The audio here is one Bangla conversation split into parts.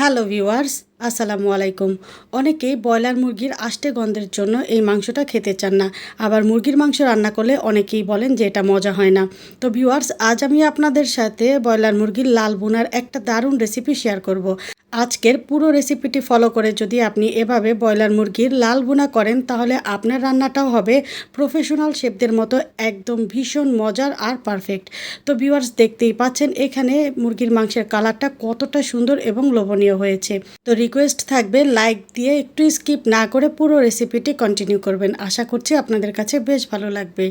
হ্যালো ভিউয়ার্স আসসালামু আলাইকুম। অনেকেই ব্রয়লার মুরগির আষ্টে গন্ধের জন্য এই মাংসটা খেতে চান না। আবার মুরগির মাংস রান্না করলে অনেকেই বলেন যে এটা মজা হয় না। তো ভিউয়ার্স, আজ আমি আপনাদের সাথে ব্রয়লার মুরগির লাল বোনার একটা দারুণ রেসিপি শেয়ার করব। আজকের পুরো রেসিপিটি ফলো করে যদি আপনি এভাবে ব্রয়লার মুরগির লাল বোনা করেন, তাহলে আপনার রান্নাটাও হবে প্রফেশনাল শেফদের মতো একদম ভীষণ মজার আর পারফেক্ট। তো ভিউয়ার্স, দেখতেই পাচ্ছেন এখানে মুরগির মাংসের কালারটা কতটা সুন্দর এবং লোভনীয় হয়েছে। তো রিকোয়েস্ট থাকবে লাইক দিয়ে একটু স্কিপ না করে পুরো রেসিপিটি কন্টিনিউ করবেন। আশা করছি আপনাদের কাছে বেশ ভালো লাগবে।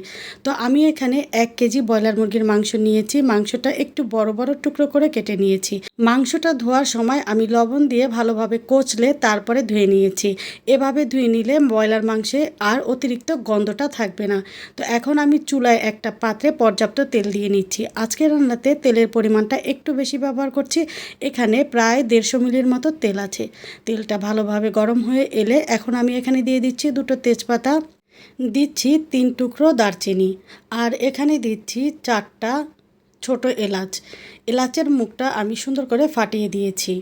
তো আমি এখানে এক কেজি ব্রয়লার মুরগির মাংস নিয়েছি। মাংসটা একটু বড় বড় টুকরো করে কেটে নিয়েছি। মাংসটা ধোয়ার সময় আমি লবণ দিয়ে ভালোভাবে কচলে তারপরে ধুয়ে নিয়েছি। এভাবে ধুয়ে নিলে ব্রয়লার মাংসে আর অতিরিক্ত গন্ধটা থাকবে না। তো এখন আমি চুলায় একটা পাত্রে পর্যাপ্ত তেল দিয়ে নিচ্ছি। আজকে রান্নাতে তেলের পরিমাণটা একটু বেশি ব্যবহার করছি। এখানে প্রায় দেড়শো মিলির মতো তেল আছে। তেলটা ভালোভাবে গরম হয়ে এলে এখন আমি এখানে দিয়ে দিচ্ছি দুটো তেজপাতা, দিচ্ছি তিন টুকরো দারচিনি আর এখানে দিচ্ছি চারটা ছোট এলাচ। এলাচের মুখটা আমি সুন্দর করে ফাটিয়ে দিয়েছি।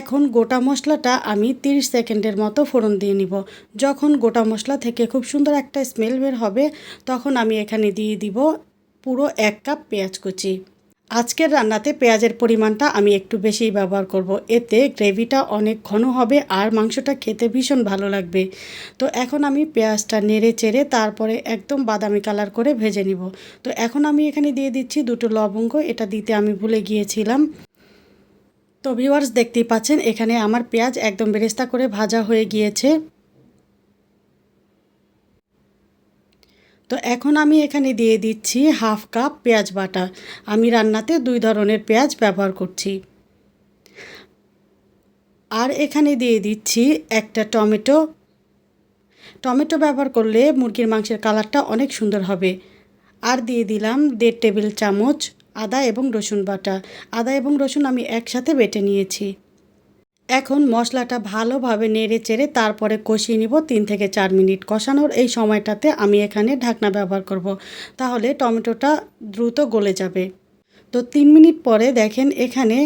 এখন গোটা মশলাটা আমি 30 সেকেন্ডের মতো ফোড়ন দিয়ে নিব। যখন গোটা মশলা থেকে খুব সুন্দর একটা স্মেল বের হবে, তখন আমি এখানে দিয়ে দিব পুরো এক কাপ পেঁয়াজ কুচি। আজকের রান্নাতে পেঁয়াজের পরিমাণটা আমি একটু বেশিই ব্যবহার করব। এতে গ্রেভিটা অনেক ঘন হবে আর মাংসটা খেতে ভীষণ ভালো লাগবে। তো এখন আমি পেঁয়াজটা নেড়ে চেড়ে তারপরে একদম বাদামি কালার করে ভেজে নিব। তো এখন আমি এখানে দিয়ে দিচ্ছি দুটো লবঙ্গ, এটা দিতে আমি ভুলে গিয়েছিলাম। তো ভিউয়ার্স দেখতেই পাচ্ছেন, এখানে আমার পেঁয়াজ একদম বেরেস্তা করে ভাজা হয়ে গিয়েছে। তো এখন আমি এখানে দিয়ে দিচ্ছি হাফ কাপ পেঁয়াজ বাটা। আমি রান্নাতে দুই ধরনের পেঁয়াজ ব্যবহার করছি। আর এখানে দিয়ে দিচ্ছি একটা টমেটো। টমেটো ব্যবহার করলে মুরগির মাংসের কালারটা অনেক সুন্দর হবে। আর দিয়ে দিলাম দেড় টেবিল চামচ আদা এবং রসুন বাটা। আদা এবং রসুন আমি একসাথে বেটে নিয়েছি। এখন মশলাটা ভালোভাবে নেড়ে চেড়ে তারপরে কষিয়ে নিব তিন থেকে চার মিনিট কষানোর এই সময়টাতে আমি এখানে ঢাকনা ব্যবহার করব। তাহলে টমেটোটা দ্রুত গলে যাবে। তো তিন মিনিট পরে দেখেন এখানে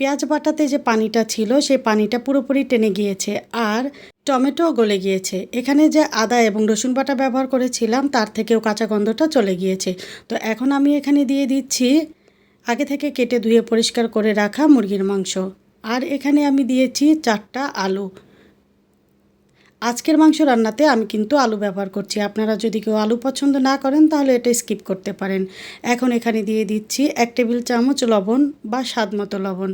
পেঁয়াজ বাটাতে যে পানিটা ছিল, সেই পানিটা পুরোপুরি টেনে গিয়েছে আর টমেটো গলে গিয়েছে। এখানে যে আদা এবং রসুন বাটা ব্যবহার করেছিলাম, তার থেকেও কাঁচা গন্ধটা চলে গিয়েছে। তো এখন আমি এখানে দিয়ে দিচ্ছি আগে থেকে কেটে ধুয়ে পরিষ্কার করে রাখা মুরগির মাংস। আর এখানে আমি দিয়েছি চারটা আলু। আজকের মাংস রান্নাতে আমি কিন্তু আলু ব্যবহার করছি। আপনারা যদি কেউ আলু পছন্দ না করেন, তাহলে এটা স্কিপ করতে পারেন। এখন এখানে দিয়ে দিচ্ছি এক টেবিল চামচ লবণ বা স্বাদ মতো লবণ।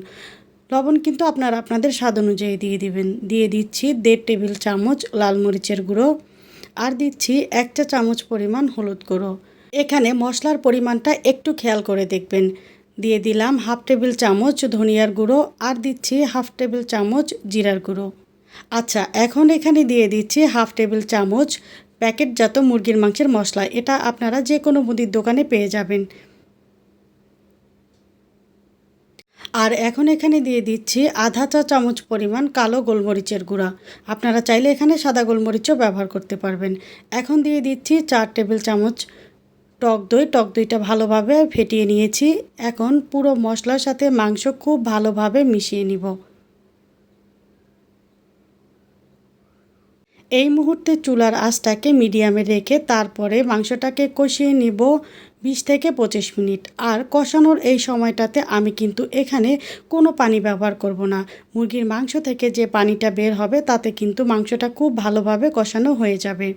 লবণ কিন্তু আপনারা আপনাদের স্বাদ অনুযায়ী দিয়ে দিবেন। দিয়ে দিচ্ছি দেড় টেবিল চামচ লাল মরিচের গুঁড়ো আর দিচ্ছি এক চা চামচ পরিমাণ হলুদ গুঁড়ো। এখানে মশলার পরিমাণটা একটু খেয়াল করে দেখবেন। দিয়ে দিলাম হাফ টেবিল চামচ ধনিয়ার গুঁড়ো আর দিচ্ছি হাফ টেবিল চামচ জিরার গুঁড়ো। আচ্ছা এখন এখানে দিয়ে দিচ্ছি হাফ টেবিল চামচ প্যাকেটজাত মুরগির মাংসের মশলা। এটা আপনারা যে কোনো মুদির দোকানে পেয়ে যাবেন। আর এখন এখানে দিয়ে দিচ্ছি আধা চা চামচ পরিমাণ কালো গোলমরিচের গুঁড়া। আপনারা চাইলে এখানে সাদা গোলমরিচও ব্যবহার করতে পারবেন। এখন দিয়ে দিচ্ছি চার টেবিল চামচ টক দই, টক দইটা ভালোভাবে ফেটিয়ে নিয়েছি। এখন পুরো মশলার সাথে মাংস খুব ভালোভাবে মিশিয়ে নিব। এই মুহূর্তে চুলার আঁচটাকে মিডিয়ামে রেখে তারপরে মাংসটাকে কষিয়ে নিব বিশ থেকে পঁচিশ মিনিট। আর কষানোর এই সময়টাতে আমি কিন্তু এখানে কোনো পানি ব্যবহার করব না। মুরগির মাংস থেকে যে পানিটা বের হবে, তাতে কিন্তু মাংসটা খুব ভালোভাবে কষানো হয়ে যাবে।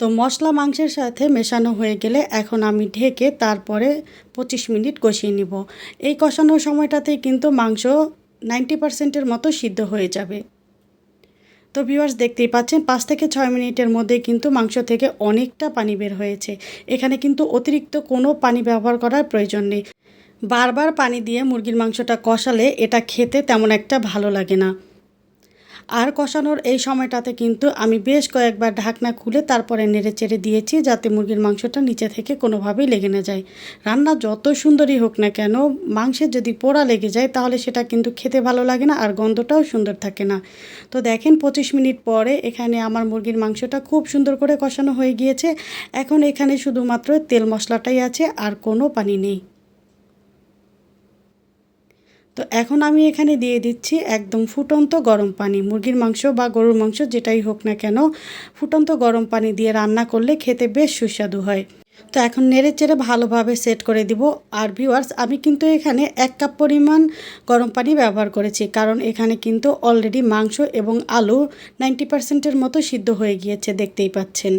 তো মশলা মাংসের সাথে মেশানো হয়ে গেলে এখন আমি ঢেকে তারপরে পঁচিশ মিনিট কষিয়ে নিব। এই কষানোর সময়টাতেই কিন্তু মাংস নাইনটি পারসেন্টের মতো সিদ্ধ হয়ে যাবে। তো ভিউয়ার্স দেখতেই পাচ্ছেন, পাঁচ থেকে ছয় মিনিটের মধ্যে কিন্তু মাংস থেকে অনেকটা পানি বের হয়েছে। এখানে কিন্তু অতিরিক্ত কোনো পানি ব্যবহার করার প্রয়োজন নেই। বারবার পানি দিয়ে মুরগির মাংসটা কষালে এটা খেতে তেমন একটা ভালো লাগে না। আর কষানোর এই সময়টাতে কিন্তু আমি বেশ কয়েকবার ঢাকনা খুলে তারপরে নেড়ে চেড়ে দিয়েছি যাতে মুরগির মাংসটা নিচে থেকে কোনোভাবেই লেগে না যায়। রান্না যত সুন্দরই হোক না কেন, মাংসের যদি পোড়া লেগে যায় তাহলে সেটা কিন্তু খেতে ভালো লাগে না আর গন্ধটাও সুন্দর থাকে না। তো দেখেন পঁচিশ মিনিট পরে এখানে আমার মুরগির মাংসটা খুব সুন্দর করে কষানো হয়ে গিয়েছে। এখন এখানে শুধুমাত্র তেল মশলাটাই আছে, আর কোনো পানি নেই। তো এখন আমি এখানে দিয়ে দিচ্ছি একদম ফুটন্ত গরম পানি। মুরগির মাংস বা গরুর মাংস যেটাই হোক না কেন, ফুটন্ত গরম পানি দিয়ে রান্না করলে খেতে বেশ সুস্বাদু হয়। তো এখন নেড়ে চেড়ে ভালোভাবে সেট করে দিব। আর ভিউয়ার্স আমি কিন্তু এখানে এক কাপ পরিমাণ গরম পানি ব্যবহার করেছি, কারণ এখানে কিন্তু অলরেডি মাংস এবং আলু নাইনটি পার্সেন্টের মতো সিদ্ধ হয়ে গিয়েছে, দেখতেই পাচ্ছেন।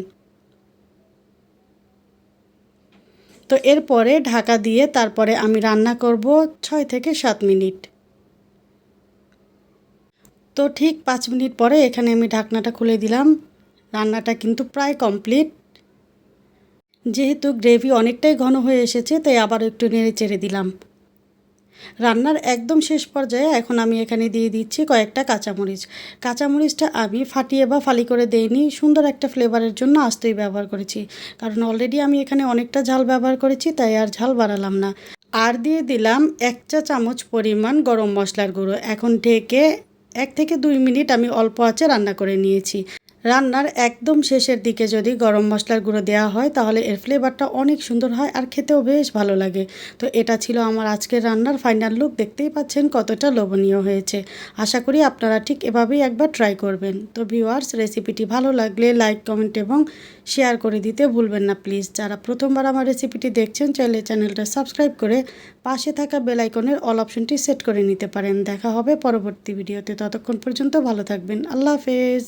তো এরপরে ঢাকা দিয়ে তারপরে আমি রান্না করব ছয় থেকে সাত মিনিট। তো ঠিক পাঁচ মিনিট পরে এখানে আমি ঢাকনাটা খুলে দিলাম। রান্নাটা কিন্তু প্রায় কমপ্লিট। যেহেতু গ্রেভি অনেকটাই ঘন হয়ে এসেছে, তাই আবার একটু নেড়ে চেড়ে দিলাম। রান্নার একদম শেষ পর্যায়ে এখন আমি এখানে দিয়ে দিচ্ছি কয়েকটা কাঁচামরিচ। কাঁচামরিচটা আমি ফাটিয়ে বা ফালি করে দেইনি, সুন্দর একটা ফ্লেভারের জন্য আস্তই ব্যবহার করেছি। কারণ অলরেডি আমি এখানে অনেকটা ঝাল ব্যবহার করেছি, তাই আর ঝাল বাড়ালাম না। আর দিয়ে দিলাম এক চা চামচ পরিমাণ গরম মশলার গুঁড়ো। এখন ঢেকে এক থেকে দুই মিনিট আমি অল্প আঁচে রান্না করে নিয়েছি। রান্নার একদম শেষের দিকে যদি গরম মশলার গুঁড়ো দেওয়া হয়, তাহলে এর ফ্লেভারটা অনেক সুন্দর হয় আর খেতেও বেশ ভালো লাগে। তো এটা ছিল আমার আজকের রান্নার ফাইনাল লুক দেখতেই পাচ্ছেন কতটা লোভনীয় হয়েছে। আশা করি আপনারা ঠিক এভাবেই একবার ট্রাই করবেন। তো ভিউয়ার্স রেসিপিটি ভালো লাগলে লাইক কমেন্ট এবং শেয়ার করে দিতে ভুলবেন না প্লিজ যারা প্রথমবার আমার রেসিপিটি দেখছেন, চাইলে চ্যানেলটা সাবস্ক্রাইব করে পাশে থাকা বেল আইকনের অল অপশনটি সেট করে নিতে পারেন। দেখা হবে পরবর্তী ভিডিওতে ততক্ষণ পর্যন্ত ভালো থাকবেন। আল্লাহ হাফেজ।